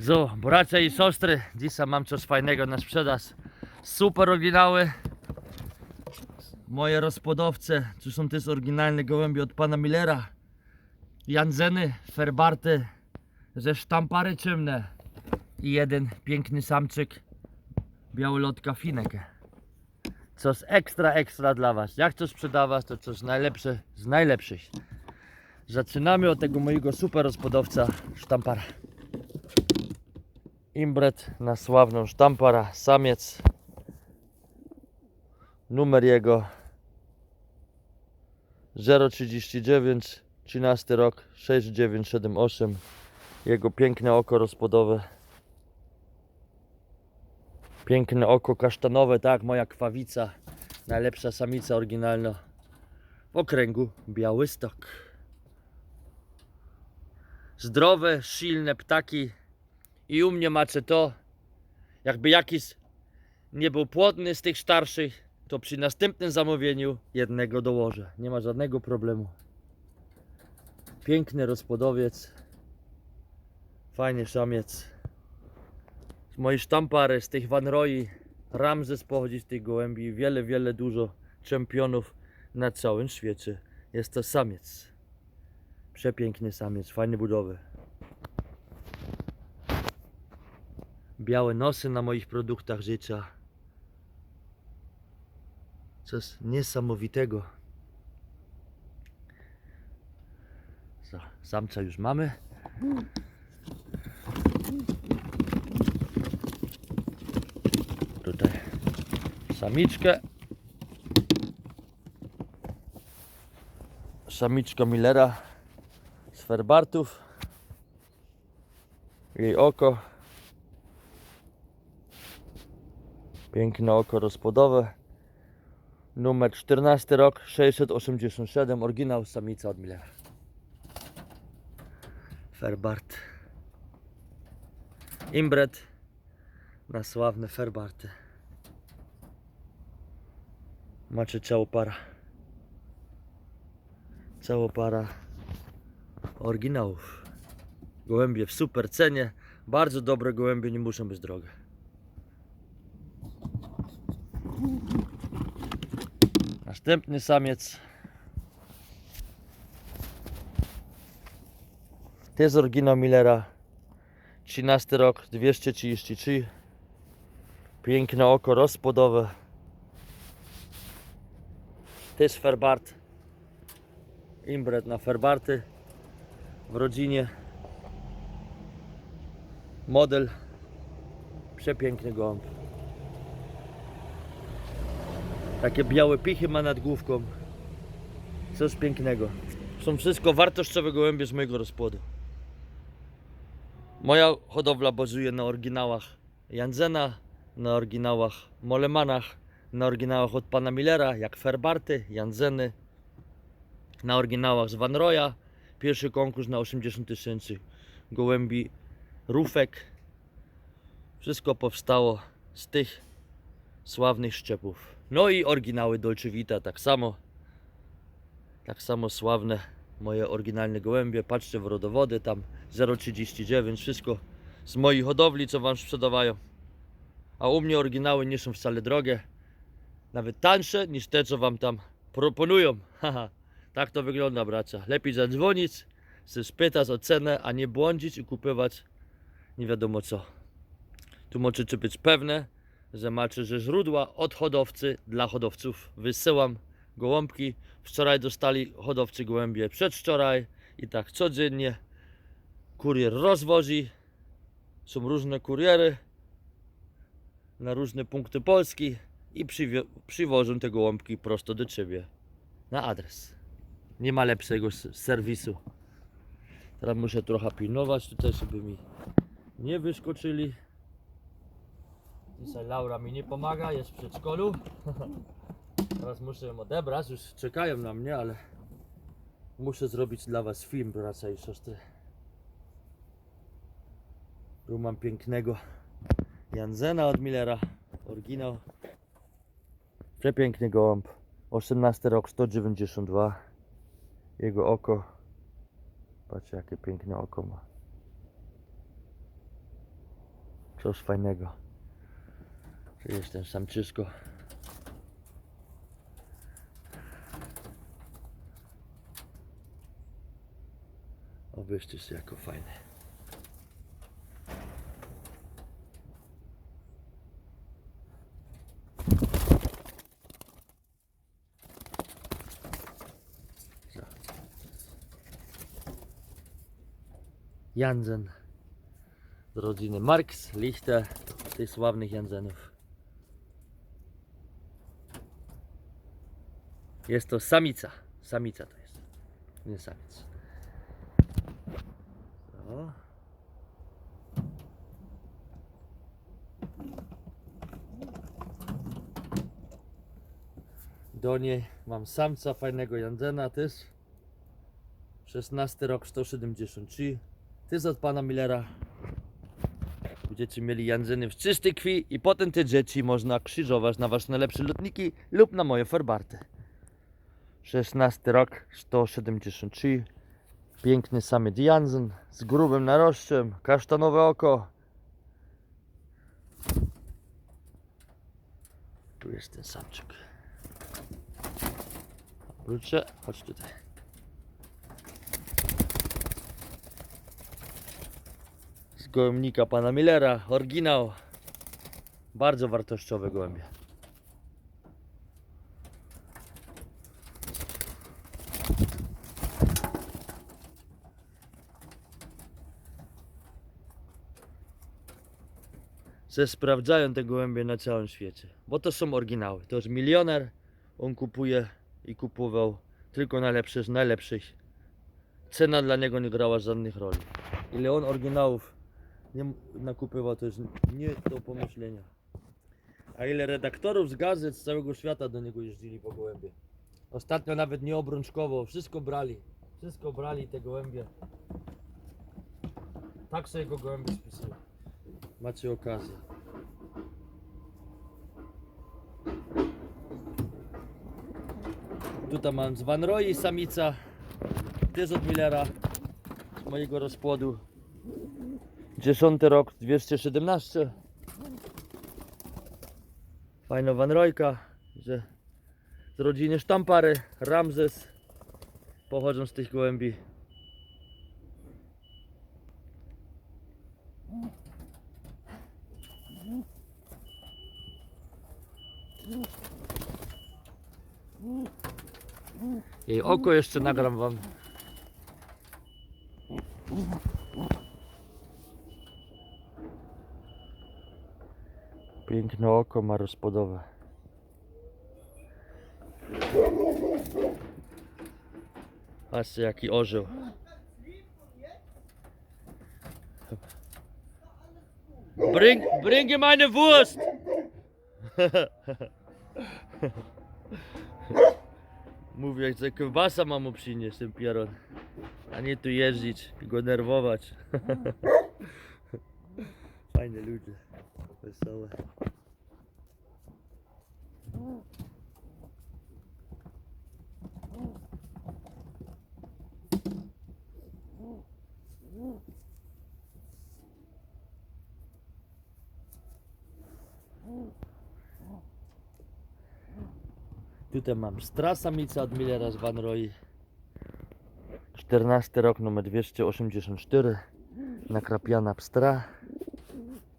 So, bracia i siostry, dzisiaj mam coś fajnego na sprzedaż. Super oryginały. Moje rozpodowce, to są też oryginalne gołębie od pana Millera. Janzeny, Ferbarty, ze sztampary czymne. I jeden piękny samczyk, białolotka Fineke. Coś ekstra, ekstra dla was. Jak to sprzedawać, to coś najlepsze z najlepszych. Zaczynamy od tego mojego super rozpodowca sztampara. Imbret na sławną sztampara, samiec. Numer jego 039, 13 rok 6978. Jego piękne oko rozpodowe. Piękne oko kasztanowe, tak, moja kwawica. Najlepsza samica oryginalna w okręgu Białystok. Zdrowe, silne ptaki. I u mnie macie to, jakby jakiś nie był płodny z tych starszych, to przy następnym zamówieniu jednego dołożę. Nie ma żadnego problemu. Piękny rozpodowiec. Fajny szamiec. Z mojej sztampary, z tych Van Roy, Ramzes pochodzi z tych gołębi. Wiele, wiele, dużo czempionów na całym świecie. Jest to samiec. Przepiękny samiec, fajny budowy. Białe nosy na moich produktach życia. Coś niesamowitego. Samca już mamy. Tutaj samiczkę. Samiczka Millera z Ferbartów. Jej oko. Piękne oko rozpodowe. Numer 14 rok 687. Oryginał samica od Millera. Ferbart. Imbret na sławne Ferbarty. Macie całą para. Całą para oryginałów. Gołębie w super cenie. Bardzo dobre gołębie nie muszą być drogie. Następny samiec. To jest oryginał Millera. 13 rok, 233. Piękne oko rozpodowe. To jest Ferbart. Imbret na Ferbarty. W rodzinie. Model. Przepiękny gołąb. Takie białe pichy ma nad główką. Coś pięknego. Są wszystko wartościowe gołębie z mojego rozpłodu. Moja hodowla bazuje na oryginałach Janzena, na oryginałach Molemanach, na oryginałach od pana Millera, jak Ferbarty, Janzeny, na oryginałach z Van Roya. Pierwszy konkurs na 80 tysięcy gołębi rufek. Wszystko powstało z tych sławnych szczepów. No i oryginały Dolce Vita tak samo. Tak samo sławne moje oryginalne gołębie. Patrzcie w rodowody tam 0,39 wszystko z moich hodowli co wam sprzedawają. A u mnie oryginały nie są wcale drogie. Nawet tańsze niż te co wam tam proponują. Haha. tak to wygląda bracia. Lepiej zadzwonić, się spytać o cenę, a nie błądzić i kupować nie wiadomo co. Tu możecie być pewne, że macie ze źródła od hodowcy dla hodowców. Wysyłam gołąbki. Wczoraj dostali hodowcy gołębie przedwczoraj i tak codziennie kurier rozwozi. Są różne kuriery na różne punkty Polski i przywożą te gołąbki prosto do Ciebie na adres. Nie ma lepszego serwisu. Teraz muszę trochę pilnować tutaj, żeby mi nie wyskoczyli. Dzisiaj Laura mi nie pomaga, jest w przedszkolu. Teraz muszę ją odebrać, już czekają na mnie, ale muszę zrobić dla Was film, bracia i siostry. Tu mam pięknego Janzena od Millera, oryginał. Przepiękny gołąb, 18 rok, 192. Jego oko, patrzcie jakie piękne oko ma. Coś fajnego. Tu jest ten samczysko. Obejrzcie się jako fajny. So. Jansen z rodziny Marx, Lichter, tych sławnych Jansenów. Jest to samica. Samica to jest. Nie samiec. O. Do niej mam samca fajnego Jansena też. 16 rok 173. To jest od pana Millera. Będziecie mieli Janzeny w czystej krwi i potem te dzieci można krzyżować na wasze najlepsze lotniki lub na moje farbarty. 16 rok 173. Piękny samiec Jansen z grubym narożcem, kasztanowe oko. Tu jest ten samczyk. Wróćcie, chodź tutaj. Z gołębnika pana Millera, oryginał. Bardzo wartościowe gołębie. Se sprawdzają te gołębie na całym świecie, bo to są oryginały. To jest milioner, on kupuje i kupował tylko najlepsze z najlepszych. Cena dla niego nie grała żadnych roli. Ile on oryginałów nie nakupywał, to jest nie do pomyślenia. A ile redaktorów z gazet z całego świata do niego jeździli po gołębie. Ostatnio nawet nie obrączkowo, wszystko brali. Wszystko brali te gołębie. Tak sobie go gołębie spisują. Macie okazję. Tutaj mam z Van Roy samica, też od Millera, z mojego rozpłodu. 10 rok 217. Fajna Van Royka, że z rodziny Sztampary, Ramzes pochodzą z tych gołębi. Jej oko jeszcze nagram wam. Piękne oko ma rozpodowe. Patrzcie jaki orzeł. Bring, bring meine Wurst! Mówię, że kiełbasa mam mu przynieść ten pieron. A nie tu jeździć i go nerwować. Fajne ludzie. Wesołe. Tutaj mam strasamica od Millera z Van Roy. 14 rok, numer 284. Nakrapiana pstra.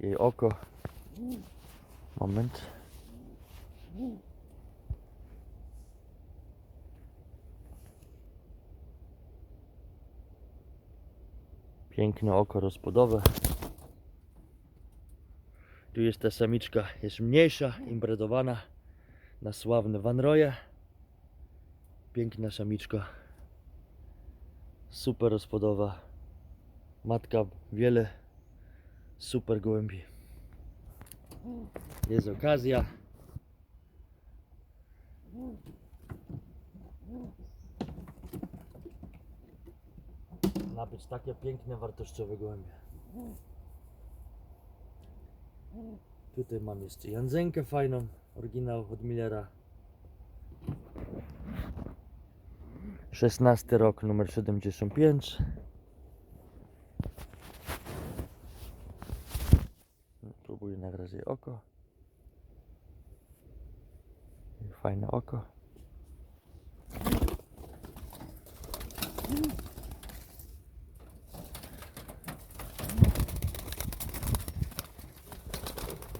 Jej oko. Moment. Piękne oko rozpodowe. Tu jest ta samiczka, jest mniejsza, imbredowana na sławne Van Roye. Piękna samiczka. Super rozpodowa. Matka wiele super gołębi. Jest okazja. Nabyć takie piękne, wartościowe gołębie. Tutaj mam jeszcze Janzenkę fajną, oryginał od Millera. 16 rok, numer 75. Spróbuję na razie oko. Fajne oko.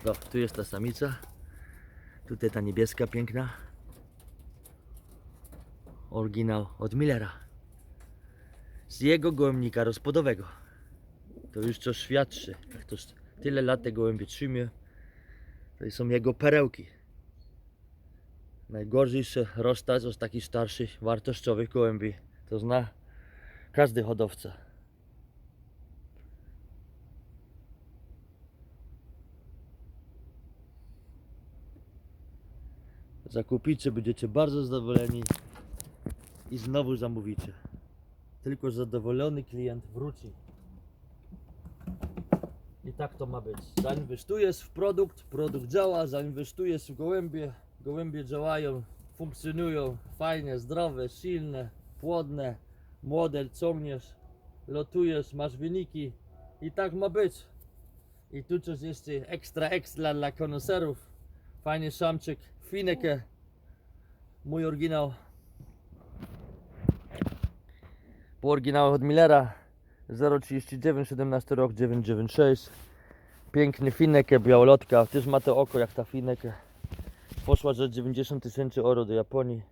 No, tu jest ta samica. Tutaj ta niebieska, piękna. Oryginał od Millera. Z jego gołębnika rozpodowego. To już co świadczy. Jak to tyle lat te gołębie trzymie. To są jego perełki. Najgorzej się rozstać od takich starszych, wartościowych gołębi. To zna każdy hodowca. Zakupicie, będziecie bardzo zadowoleni i znowu zamówicie. Tylko zadowolony klient wróci. I tak to ma być. Zainwestujesz w produkt, produkt działa, zainwestujesz w gołębie, gołębie działają, funkcjonują fajnie, zdrowe, silne, płodne, młode ciągniesz, lotujesz, masz wyniki i tak ma być. I tu coś jeszcze ekstra ekstra dla konoserów. Fajny szamczyk, finekę, mój oryginał. Po oryginałach od Millera 039, 17 rok, 996. Piękny finekę, białolotka. Też ma to oko jak ta finekę. Poszła za 90 tysięcy euro do Japonii.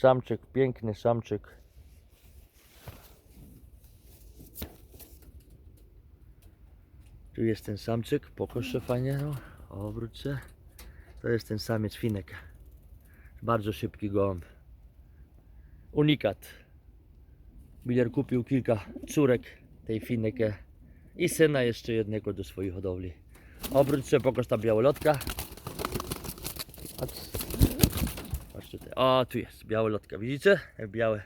Samczyk, piękny samczyk. Tu jest ten samczyk, pokaż się fajnie, no. To jest ten samiec finek. Bardzo szybki gołąb. Unikat. Miller kupił kilka córek tej finekę i syna jeszcze jednego do swojej hodowli. Obróć się, pokaż ta białolotka. Patrz. Tutaj. O, tu jest białolotka. Widzicie? Białe,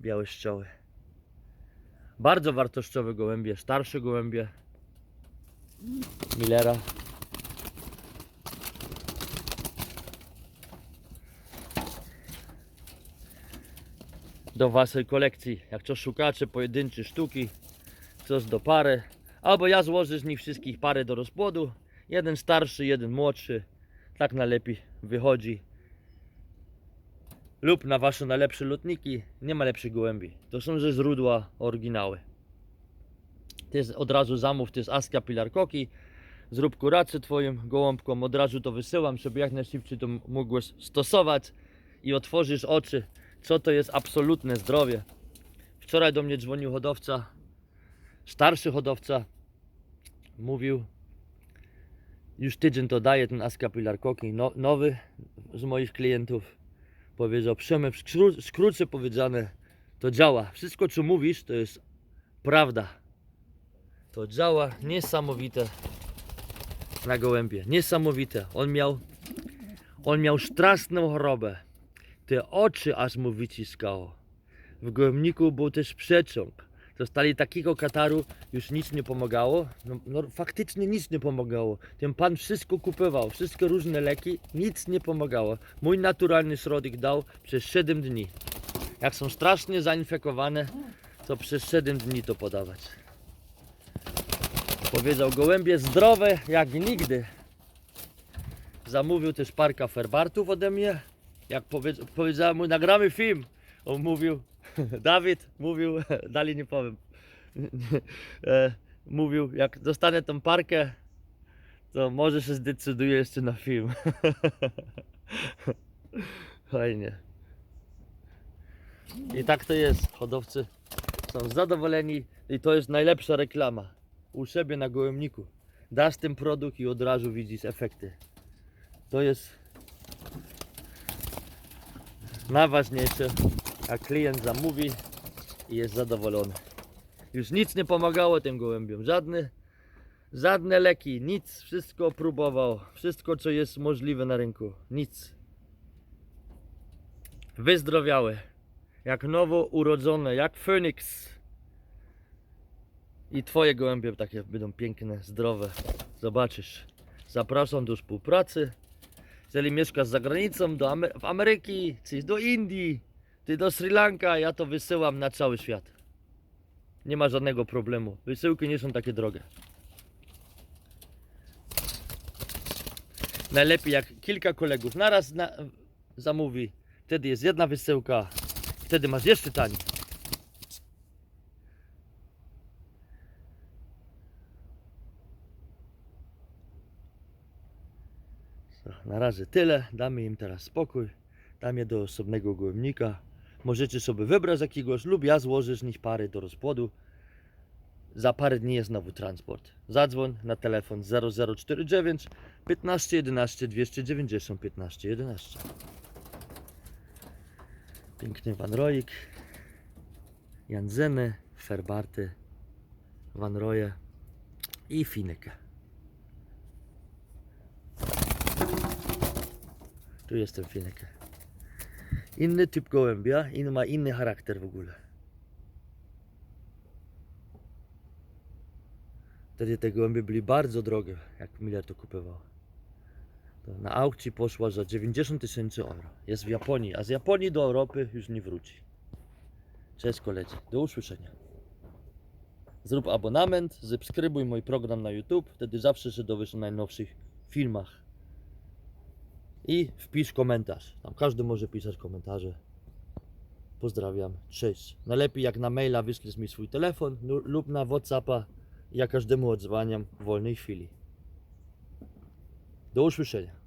białe szczoły. Bardzo wartościowe gołębie, starsze gołębie. Millera. Do waszej kolekcji. Jak co szukacie pojedyncze sztuki, coś do pary. Albo ja złożę z nich wszystkich parę do rozpłodu. Jeden starszy, jeden młodszy. Tak najlepiej wychodzi. Lub na wasze najlepsze lotniki. Nie ma lepszych gołębi. To są ze źródła oryginały. To jest od razu zamów, to jest Aska Pilarkoki. Zrób kurację twoim gołąbkom, od razu to wysyłam, żeby jak najszybciej to mógłeś stosować i otworzysz oczy, co to jest absolutne zdrowie. Wczoraj do mnie dzwonił hodowca, starszy hodowca, mówił, już tydzień to daje ten Aska Pilarkoki, no, nowy z moich klientów. Powiedział, Przemek, skró- skrócie powiedziane, to działa. Wszystko co mówisz, to jest prawda. To działa niesamowite na gołębie. Niesamowite. On miał, on miał straszną chorobę. Te oczy aż mu wyciskało. W gołębniku był też przeciąg. Dostali takiego kataru, już nic nie pomagało. No, no faktycznie nic nie pomagało. Ten pan wszystko kupował, wszystkie różne leki, nic nie pomagało. Mój naturalny środek dał przez 7 dni. Jak są strasznie zainfekowane, to przez 7 dni to podawać. Powiedział gołębie zdrowe jak nigdy. Zamówił też parka ferbartów ode mnie. Jak powie, powiedziałem mu, nagramy film. On mówił, Dawid mówił, dalej nie powiem. E, mówił, jak dostanę tą parkę, to może się zdecyduje jeszcze na film. Fajnie. I tak to jest. Hodowcy są zadowoleni i to jest najlepsza reklama u siebie na gołębniku. Dasz ten produkt i od razu widzisz efekty. To jest najważniejsze, jak klient zamówi i jest zadowolony. Już nic nie pomagało tym gołębiom, żadne, żadne leki, nic, wszystko próbował, wszystko co jest możliwe na rynku, nic. Wyzdrowiałe, jak nowo urodzone, jak Phoenix. I twoje gołębie takie będą piękne, zdrowe. Zobaczysz. Zapraszam do współpracy jeżeli mieszkasz za granicą, do w Ameryki, czy do Indii, czy do Sri Lanka, ja to wysyłam na cały świat. Nie ma żadnego problemu. Wysyłki nie są takie drogie. Najlepiej jak kilka kolegów naraz na, zamówi, wtedy jest jedna wysyłka, wtedy masz jeszcze taniej. Na razie tyle, damy im teraz spokój, dam je do osobnego gołębnika. Możecie sobie wybrać jakiegoś lub ja złożę z nich pary do rozpłodu. Za parę dni jest znowu transport. Zadzwoń na telefon 0049 15 11 290 15 11. Piękny Van Roik, Janzeny, Ferbarty, Van Roje i Finykę. Tu jestem Finykę. Inny typ gołębia, inny ma inny charakter w ogóle. Wtedy te gołębie byli bardzo drogie, jak Miller to kupował. To na aukcji poszła za 90 tysięcy euro. Jest w Japonii, a z Japonii do Europy już nie wróci. Cześć koledzy, do usłyszenia. Zrób abonament, subskrybuj mój program na YouTube, wtedy zawsze się dowiesz o najnowszych filmach. I wpisz komentarz. Tam każdy może pisać komentarze. Pozdrawiam, cześć. Najlepiej jak na maila wyślesz mi swój telefon lu- lub na Whatsappa. Ja każdemu odzwaniam w wolnej chwili. Do usłyszenia.